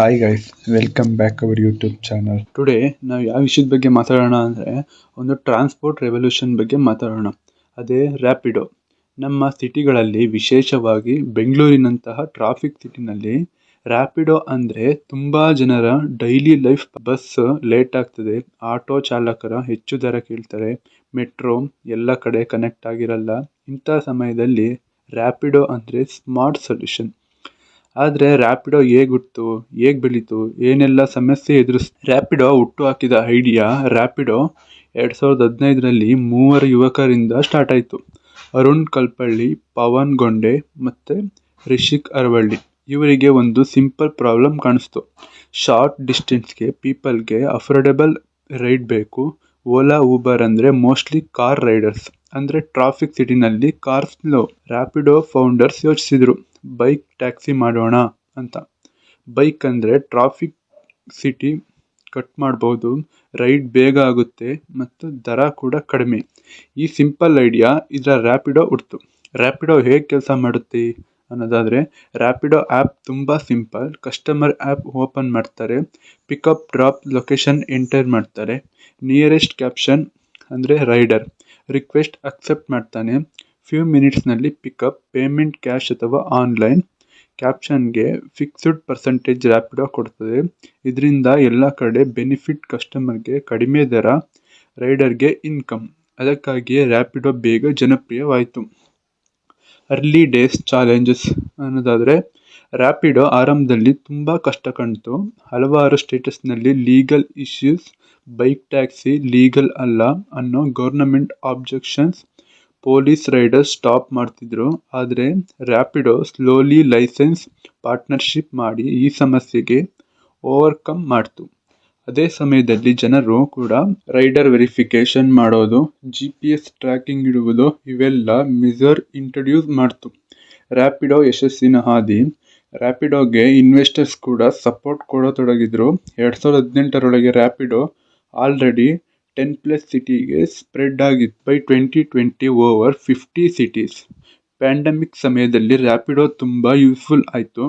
Hi guys welcome back our YouTube channel today ನಾವು ಯಾವ ವಿಷಯದ ಬಗ್ಗೆ ಮಾತಾಡೋಣ ಅಂದರೆ ಒಂದು ಟ್ರಾನ್ಸ್ಪೋರ್ಟ್ ರೆವಲ್ಯೂಷನ್ ಬಗ್ಗೆ ಮಾತಾಡೋಣ. ಅದೇ ರ್ಯಾಪಿಡೋ ನಮ್ಮ ಸಿಟಿಗಳಲ್ಲಿ ವಿಶೇಷವಾಗಿ ಬೆಂಗಳೂರಿನಂತಹ ಟ್ರಾಫಿಕ್ ಸಿಟಿನಲ್ಲಿ ರ್ಯಾಪಿಡೋ ಅಂದರೆ ತುಂಬ ಜನರ ಡೈಲಿ ಲೈಫ್ ಬಸ್ ಲೇಟ್ ಆಗ್ತದೆ. ಆಟೋ ಚಾಲಕರ ಹೆಚ್ಚು ದರ ಕೇಳ್ತಾರೆ. ಮೆಟ್ರೋ ಎಲ್ಲ ಕಡೆ ಕನೆಕ್ಟ್ ಆಗಿರಲ್ಲ. ಇಂಥ ಸಮಯದಲ್ಲಿ ರ್ಯಾಪಿಡೋ ಅಂದರೆ ಸ್ಮಾರ್ಟ್ ಸೊಲ್ಯೂಷನ್ ಆದರೆ ರ್ಯಾಪಿಡೋ ಹೇಗೆ ಹುಟ್ಟಿತು ಹೇಗೆ ಬೆಳೀತು, ಏನೆಲ್ಲ ಸಮಸ್ಯೆ ಎದುರಿಸ್ ರ್ಯಾಪಿಡೋ ಹುಟ್ಟು ಹಾಕಿದ ಐಡಿಯಾ ರ್ಯಾಪಿಡೋ ಎರಡು ಸಾವಿರದ ಹದಿನೈದರಲ್ಲಿ ಮೂವರು ಯುವಕರಿಂದ ಸ್ಟಾರ್ಟ್ ಆಯಿತು. ಅರುಣ್ ಕಲ್ಪಳ್ಳಿ, ಪವನ್ ಗೊಂಡೆ ಮತ್ತು ರಿಷಿಕ್ ಅರವಳ್ಳಿ. ಇವರಿಗೆ ಒಂದು ಸಿಂಪಲ್ ಪ್ರಾಬ್ಲಮ್ ಕಾಣಿಸ್ತು. ಶಾರ್ಟ್ ಡಿಸ್ಟೆನ್ಸ್ಗೆ ಪೀಪಲ್ಗೆ ಅಫೋರ್ಡೆಬಲ್ ರೈಡ್ ಬೇಕು. ಓಲಾ ಊಬರ್ ಅಂದರೆ ಮೋಸ್ಟ್ಲಿ ಕಾರ್ ರೈಡರ್ಸ್ ಅಂದರೆ ಟ್ರಾಫಿಕ್ ಸಿಟಿನಲ್ಲಿ ಕಾರ್ ಸ್ಲೋ ರ್ಯಾಪಿಡೋ ಫೌಂಡರ್ಸ್ ಯೋಚಿಸಿದ್ರು, ಬೈಕ್ ಟ್ಯಾಕ್ಸಿ ಮಾಡೋಣ ಅಂತ. ಬೈಕ್ ಅಂದರೆ ಟ್ರಾಫಿಕ್ ಸಿಟಿ ಕಟ್ ಮಾಡ್ಬೋದು, ರೈಡ್ ಬೇಗ ಆಗುತ್ತೆ ಮತ್ತು ದರ ಕೂಡ ಕಡಿಮೆ. ಈ ಸಿಂಪಲ್ ಐಡಿಯಾ ಇದರ ರ್ಯಾಪಿಡೋ ಹುಡ್ತು ರ್ಯಾಪಿಡೋ ಹೇಗೆ ಕೆಲಸ ಮಾಡುತ್ತೆ ಅನ್ನೋದಾದರೆ ರ್ಯಾಪಿಡೋ ಆ್ಯಪ್ ತುಂಬ ಸಿಂಪಲ್ ಕಸ್ಟಮರ್ ಆ್ಯಪ್ ಓಪನ್ ಮಾಡ್ತಾರೆ ಪಿಕಪ್ ಡ್ರಾಪ್ ಲೊಕೇಶನ್ ಎಂಟರ್ ಮಾಡ್ತಾರೆ ನಿಯರೆಸ್ಟ್ ಕ್ಯಾಪ್ಷನ್ ಅಂದರೆ ರೈಡರ್ ರಿಕ್ವೆಸ್ಟ್ ಅಕ್ಸೆಪ್ಟ್ ಮಾಡ್ತಾನೆ. ಫ್ಯೂ ಮಿನಿಟ್ಸ್ನಲ್ಲಿ ಪಿಕಪ್ ಪೇಮೆಂಟ್ ಕ್ಯಾಶ್ ಅಥವಾ ಆನ್ಲೈನ್ ಕ್ಯಾಪ್ಷನ್ಗೆ ಫಿಕ್ಸ್ಡ್ ಪರ್ಸೆಂಟೇಜ್ ರ್ಯಾಪಿಡೋ ಕೊಡ್ತದೆ. ಇದರಿಂದ ಎಲ್ಲ ಕಡೆ ಬೆನಿಫಿಟ್ ಕಸ್ಟಮರ್ಗೆ ಕಡಿಮೆ ದರ ರೈಡರ್ಗೆ ಇನ್ಕಮ್ ಅದಕ್ಕಾಗಿಯೇ ರ್ಯಾಪಿಡೋ ಬೇಗ ಜನಪ್ರಿಯವಾಯಿತು. ಅರ್ಲಿ ಡೇಸ್ ಚಾಲೆಂಜಸ್ ಅನ್ನೋದಾದರೆ ರ್ಯಾಪಿಡೋ ಆರಂಭದಲ್ಲಿ ತುಂಬ ಕಷ್ಟ ಕಾಣ್ತು ಹಲವಾರು ಸ್ಟೇಟಸ್ನಲ್ಲಿ legal issues bike taxi, legal ಅಲ್ಲ ಅನ್ನೋ government objections police riders stop ಮಾಡ್ತಿದ್ರು. ಆದರೆ ರ್ಯಾಪಿಡೋ ಸ್ಲೋಲಿ ಲೈಸೆನ್ಸ್ ಪಾರ್ಟ್ನರ್ಶಿಪ್ ಮಾಡಿ ಈ ಸಮಸ್ಯೆಗೆ ಓವರ್ಕಮ್ ಮಾಡ್ತು. ಅದೇ ಸಮಯದಲ್ಲಿ ಜನರು ಕೂಡ ರೈಡರ್ ವೆರಿಫಿಕೇಷನ್ ಮಾಡೋದು ಜಿ ಪಿ ಎಸ್ ಟ್ರ್ಯಾಕಿಂಗ್ ಇಡುವುದು ಇವೆಲ್ಲ ಮೆಜರ್ ಇಂಟ್ರಡ್ಯೂಸ್ ಮಾಡ್ತು. ರ್ಯಾಪಿಡೋ ಯಶಸ್ಸಿನ ಹಾದಿ ರ್ಯಾಪಿಡೋಗೆ ಇನ್ವೆಸ್ಟರ್ಸ್ ಕೂಡ ಸಪೋರ್ಟ್ ಕೊಡತೊಡಗಿದ್ರು. ಎರಡು ಸಾವಿರದ ಹದಿನೆಂಟರೊಳಗೆ ರ್ಯಾಪಿಡೋ ಆಲ್ರೆಡಿ ಟೆನ್ ಪ್ಲಸ್ ಸಿಟಿಗೆ ಸ್ಪ್ರೆಡ್ ಆಗಿತ್ತು by twenty twenty over fifty cities pandemic ಸಮಯದಲ್ಲಿ ರ್ಯಾಪಿಡೋ ತುಂಬ ಯೂಸ್ಫುಲ್ ಆಯಿತು.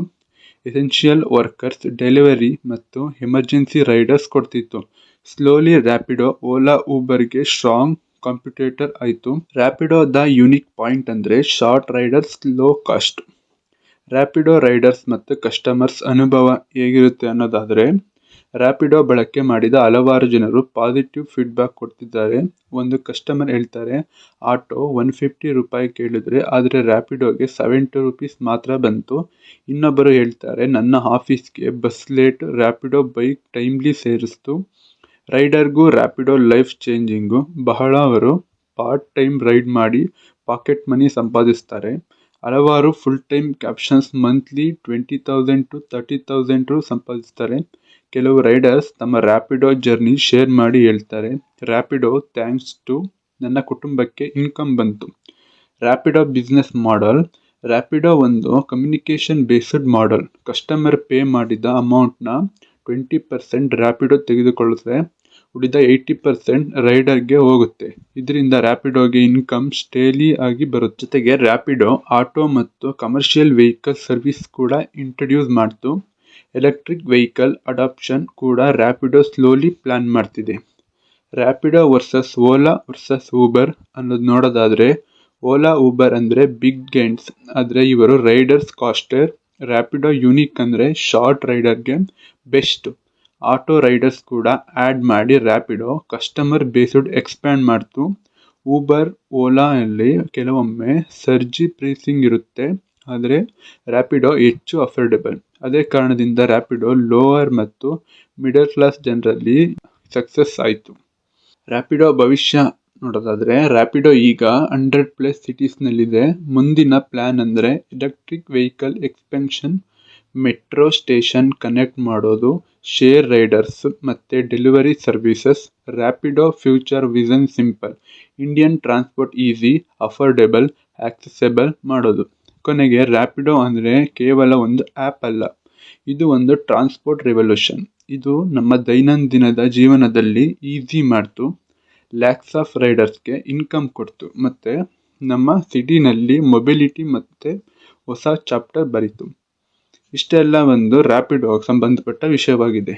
ಎಸೆನ್ಷಿಯಲ್ ವರ್ಕರ್ಸ್ ಡೆಲಿವರಿ ಮತ್ತು ಎಮರ್ಜೆನ್ಸಿ ರೈಡರ್ಸ್ ಕೊಡ್ತಿತ್ತು. ಸ್ಲೋಲಿ ರ್ಯಾಪಿಡೋ ಓಲಾ ಊಬರ್ಗೆ ಸ್ಟ್ರಾಂಗ್ ಕಾಂಪಿಟೇಟರ್ ಆಯಿತು. ರ್ಯಾಪಿಡೋದ ಯುನಿಕ್ ಪಾಯಿಂಟ್ ಅಂದರೆ short riders low cost Rapido riders ಮತ್ತು ಕಸ್ಟಮರ್ಸ್ ಅನುಭವ ಹೇಗಿರುತ್ತೆ ಅನ್ನೋದಾದರೆ ರ್ಯಾಪಿಡೋ ಬಳಕೆ ಮಾಡಿದ ಹಲವಾರು ಜನರು ಪಾಸಿಟಿವ್ ಫೀಡ್ಬ್ಯಾಕ್ ಕೊಡ್ತಿದ್ದಾರೆ. ಒಂದು ಕಸ್ಟಮರ್ ಹೇಳ್ತಾರೆ, ಆಟೋ ಒನ್ ಫಿಫ್ಟಿ ರೂಪಾಯಿ ಕೇಳಿದ್ರೆ ಆದರೆ ರ್ಯಾಪಿಡೋಗೆ ಸೆವೆಂಟಿ ರುಪೀಸ್ ಮಾತ್ರ ಬಂತು. ಇನ್ನೊಬ್ಬರು ಹೇಳ್ತಾರೆ, ನನ್ನ ಆಫೀಸ್ಗೆ bus late Rapido bike timely ಸೇರಿಸ್ತು. ರೈಡರ್ಗೂ ರ್ಯಾಪಿಡೋ ಲೈಫ್ ಚೇಂಜಿಂಗು ಬಹಳವರು ಪಾರ್ಟ್ ಟೈಮ್ ರೈಡ್ ಮಾಡಿ ಪಾಕೆಟ್ ಮನಿ ಸಂಪಾದಿಸ್ತಾರೆ. ಹಲವಾರು full time captains monthly twenty thousand to thirty thousand ಸಂಪಾದಿಸ್ತಾರೆ. ಕೆಲವು ರೈಡರ್ಸ್ ತಮ್ಮ ರ್ಯಾಪಿಡೋ ಜರ್ನಿ ಶೇರ್ ಮಾಡಿ ಹೇಳ್ತಾರೆ ರ್ಯಾಪಿಡೋ ಥ್ಯಾಂಕ್ಸ್ ಟು ನನ್ನ ಕುಟುಂಬಕ್ಕೆ ಇನ್ಕಮ್ ಬಂತು. ರ್ಯಾಪಿಡೋ ಬಿಸ್ನೆಸ್ ಮಾಡೆಲ್ ರ್ಯಾಪಿಡೋ ಒಂದು communication based model. Customer pay ಮಾಡಿದ ಅಮೌಂಟ್ನ ಟ್ವೆಂಟಿ ಪರ್ಸೆಂಟ್ ರ್ಯಾಪಿಡೋ ತೆಗೆದುಕೊಳ್ಳುತ್ತೆ, ಉಳಿದ ಏಯ್ಟಿ ಪರ್ಸೆಂಟ್ ರೈಡರ್ಗೆ ಹೋಗುತ್ತೆ. ಇದರಿಂದ ರ್ಯಾಪಿಡೋಗೆ ಇನ್ಕಮ್ ಸ್ಟೇಲಿ ಆಗಿ ಬರುತ್ತೆ ಜೊತೆಗೆ ರ್ಯಾಪಿಡೋ ಆಟೋ ಮತ್ತು ಕಮರ್ಷಿಯಲ್ ವೆಹಿಕಲ್ ಸರ್ವಿಸ್ ಕೂಡ ಇಂಟ್ರಡ್ಯೂಸ್ ಮಾಡ್ತು. ಎಲೆಕ್ಟ್ರಿಕ್ ವೆಹಿಕಲ್ ಅಡಾಪ್ಷನ್ ಕೂಡ ರ್ಯಾಪಿಡೋ ಸ್ಲೋಲಿ ಪ್ಲ್ಯಾನ್ ಮಾಡ್ತಿದೆ. Rapido versus Ola versus Uber ಅನ್ನೋದು ನೋಡೋದಾದರೆ ಓಲಾ ಊಬರ್ ಅಂದರೆ ಬಿಗ್ ಗೆಂಟ್ಸ್ ಆದರೆ ಇವರು ರೈಡರ್ಸ್ ಕಾಸ್ಟರ್ ರ್ಯಾಪಿಡೋ ಯೂನಿಕ್ ಅಂದರೆ ಶಾರ್ಟ್ ರೈಡರ್ಗೆ ಬೆಸ್ಟ್ ಆಟೋ ರೈಡರ್ಸ್ ಕೂಡ ಆ್ಯಡ್ ಮಾಡಿ ರ್ಯಾಪಿಡೋ ಕಸ್ಟಮರ್ ಬೇಸ್ಡ್ ಎಕ್ಸ್ಪ್ಯಾಂಡ್ ಮಾಡ್ತು. ಊಬರ್ ಓಲಾ ಅಲ್ಲಿ ಕೆಲವೊಮ್ಮೆ ಸರ್ಜಿ ಪ್ರೀಸಿಂಗ್ ಇರುತ್ತೆ. ಆದರೆ ರ್ಯಾಪಿಡೋ ಹೆಚ್ಚು ಅಫರ್ಡೆಬಲ್ ಅದೇ ಕಾರಣದಿಂದ ರ್ಯಾಪಿಡೋ ಲೋವರ್ ಮತ್ತು ಮಿಡಲ್ ಕ್ಲಾಸ್ ಜನರಲ್ಲಿ ಸಕ್ಸಸ್ ಆಯಿತು. ರ್ಯಾಪಿಡೋ ಭವಿಷ್ಯ ನೋಡೋದಾದರೆ ರ್ಯಾಪಿಡೋ ಈಗ ಹಂಡ್ರೆಡ್ ಪ್ಲಸ್ ಸಿಟೀಸ್ನಲ್ಲಿದೆ ಮುಂದಿನ ಪ್ಲ್ಯಾನ್ ಅಂದರೆ electric vehicle expansion metro station connect ಮಾಡೋದು ಶೇರ್ ರೈಡರ್ಸ್ ಮತ್ತು delivery services Rapido future vision simple Indian transport easy affordable accessible ಮಾಡೋದು. ಕೊನೆಗೆ ರ್ಯಾಪಿಡೋ ಅಂದರೆ ಕೇವಲ ಒಂದು ಆ್ಯಪ್ ಅಲ್ಲ. ಇದು ಒಂದು ಟ್ರಾನ್ಸ್ಪೋರ್ಟ್ ರೆವಲ್ಯೂಷನ್ ಇದು ನಮ್ಮ ದೈನಂದಿನದ ಜೀವನದಲ್ಲಿ ಈಸಿ ಮಾಡ್ತು ಲ್ಯಾಕ್ಸ್ ಆಫ್ ರೈಡರ್ಸ್ಗೆ ಇನ್ಕಮ್ ಕೊಡ್ತು, ಮತ್ತು ನಮ್ಮ ಸಿಟಿನಲ್ಲಿ ಮೊಬಿಲಿಟಿ ಮತ್ತು ಹೊಸ ಚಾಪ್ಟರ್ ಬರೀತು. ಇಷ್ಟೆಲ್ಲ ಒಂದು ರ್ಯಾಪಿಡೋಗೆ ಸಂಬಂಧಪಟ್ಟ ವಿಷಯವಾಗಿದೆ.